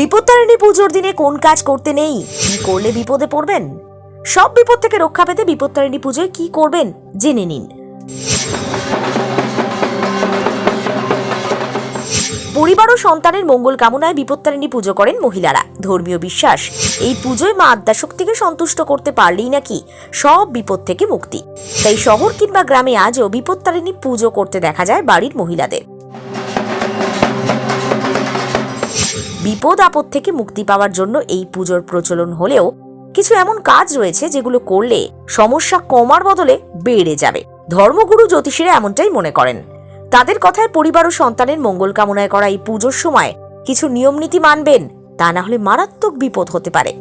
বিপত্তারিণী পুজোর দিনে কোন কাজ করতে নেই? কি করলে বিপদে পড়বেন? সব বিপদ থেকে রক্ষা পেতে বিপত্তারিণী পুজোয় কি করবেন জেনে নিন। পরিবার ও সন্তানের মঙ্গল কামনায় বিপত্তারিণী পুজো করেন মহিলারা। ধর্মীয় বিশ্বাস, এই পুজোয় মা আদ্যাশক্তিকে সন্তুষ্ট করতে পারলেই নাকি সব বিপদ থেকে মুক্তি। তাই শহর কিংবা গ্রামে আজও বিপত্তারিণী পুজো করতে দেখা যায় বাড়ির মহিলাদের। বিপদ আপদ থেকে মুক্তি পাওয়ার জন্য এই পুজোর প্রচলন হলেও কিছু এমন কাজ রয়েছে যেগুলো করলে সমস্যা কমার বদলে বেড়ে যাবে। ধর্মগুরু জ্যোতিষীরা এমনটাই মনে করেন। তাদের কথায় পরিবার ও সন্তানের মঙ্গল কামনায় করা এই পুজোর সময় কিছু নিয়ম নীতি মানবেন, তা না হলে মারাত্মক বিপদ হতে পারে।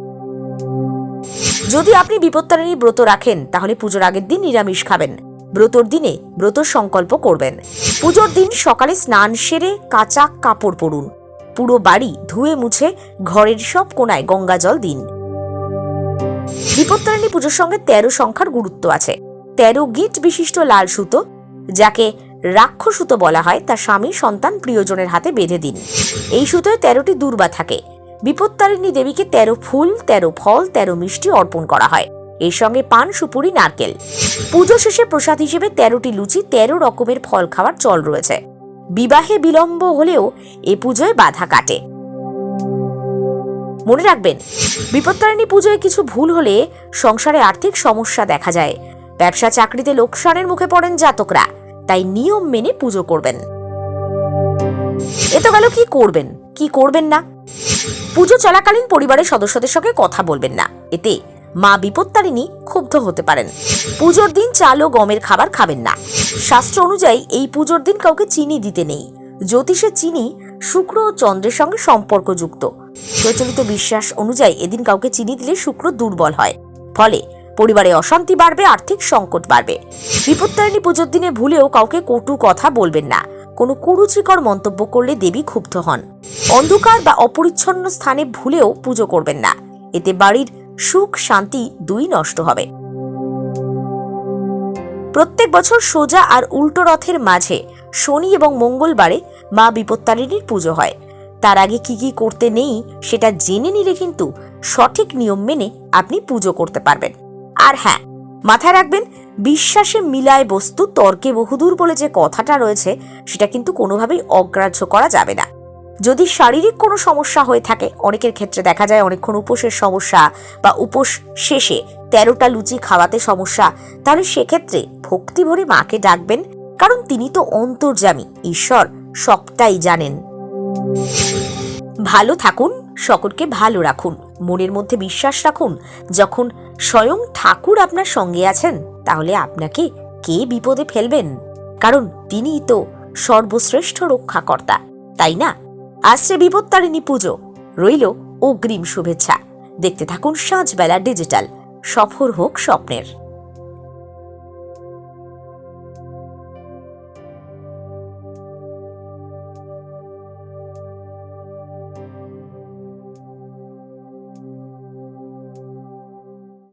যদি আপনি বিপত্তারিণী ব্রত রাখেন, তাহলে পুজোর আগের দিন নিরামিষ খাবেন। ব্রতর দিনে ব্রত সংকল্প করবেন। পুজোর দিন সকালে স্নান সেরে কাঁচা কাপড় পরুন। পুরো বাড়ি ধুয়ে মুছে ঘরের সব কোনায় গঙ্গা জল দিন। বিপত্তারিণী পুজোর সঙ্গে তেরো সংখ্যার গুরুত্ব আছে। তেরো গিট বিশিষ্ট লাল সুতো, যাকে রাক্ষ সুতো বলা হয় তা স্বামী, সন্তান, প্রিয়জনের হাতে বেঁধে দিন। এই সুতোয় তেরোটি দুর্বা থাকে। বিপত্তারিণী দেবীকে তেরো ফুল, তেরো ফল, তেরো মিষ্টি অর্পণ করা হয়। এর সঙ্গে পান, সুপুরি, নারকেল। পুজো শেষে প্রসাদ হিসেবে তেরোটি লুচি, তেরো রকমের ফল খাওয়ার চল রয়েছে। বিবাহে বিলম্ব হলেও এ পুজোয় বাধা কাটে। মনে রাখবেন, বিপত্তারিণী পুজোয় কিছু ভুল হলে সংসারে আর্থিক সমস্যা দেখা যায়। ব্যবসা চাকরিতে লোকসানের মুখে পড়েন জাতকরা, তাই নিয়ম মেনে পুজো করবেন। এ তো গেল কি করবেন কি করবেন না? পুজো চলাকালীন পরিবারের সদস্যদের সঙ্গে কথা বলবেন না। এতে মা বিপত্তারিণী ক্ষুব্ধ হতে পারেন। পুজোর দিন চাল ও গমের খাবার খাবেন না। শাস্ত্র অনুযায়ী এই পুজোর দিন কাউকে চিনি দিতে নেই। জ্যোতিষে চিনি, শুক্র ও চন্দ্রের সঙ্গে সম্পর্কযুক্ত। প্রচলিত বিশ্বাস অনুযায়ী এদিন কাউকে চিনি দিলে শুক্র দুর্বল হয়। ফলে পরিবারে অশান্তি বাড়বে, আর্থিক সংকট বাড়বে। বিপত্তারিণী পুজোর দিনে ভুলেও কাউকে কটু কথা বলবেন না। কোনো কুরুচিকর মন্তব্য করলে দেবী ক্ষুব্ধ হন। অন্ধকার বা অপরিচ্ছন্ন স্থানে ভুলেও পুজো করবেন না। এতে বাড়ির সুখ, শান্তি দুই নষ্ট হবে। প্রত্যেক বছর সোজা আর উল্টো রথের মাঝে শনি এবং মঙ্গলবারে মা বিপত্তারিণীর পুজো হয়। তার আগে কি কি করতে নেই সেটা জেনে নিলে কিন্তু সঠিক নিয়ম মেনে আপনি পুজো করতে পারবেন। আর হ্যাঁ মাথায় রাখবেন, বিশ্বাসে মিলায় বস্তু তর্কে বহুদূর বলে যে কথাটা রয়েছে সেটা কিন্তু কোনোভাবেই অগ্রাহ্য করা যাবে না। যদি শারীরিক কোনো সমস্যা হয়ে থাকে, অনেকের ক্ষেত্রে দেখা যায় অনেকক্ষণ উপোসের সমস্যা বা উপোস শেষে তেরোটা লুচি খাওয়াতে সমস্যা, তাহলে সেক্ষেত্রে ভক্তি ভরে মাকে ডাকবেন, কারণ তিনি তো অন্তর্যামী। ঈশ্বর সবটাই জানেন। ভালো থাকুন, সকলকে ভালো রাখুন। মনের মধ্যে বিশ্বাস রাখুন, যখন স্বয়ং ঠাকুর আপনার সঙ্গে আছেন, তাহলে আপনাকে কে বিপদে ফেলবেন? কারণ তিনিই তো সর্বশ্রেষ্ঠ রক্ষাকর্তা, তাই না? আসছে বিপত্তারিণী পুজো। রইল অগ্রিম শুভেচ্ছা। দেখতে থাকুন সাঁঝবেলা ডিজিটাল। সফর হোক স্বপ্নের।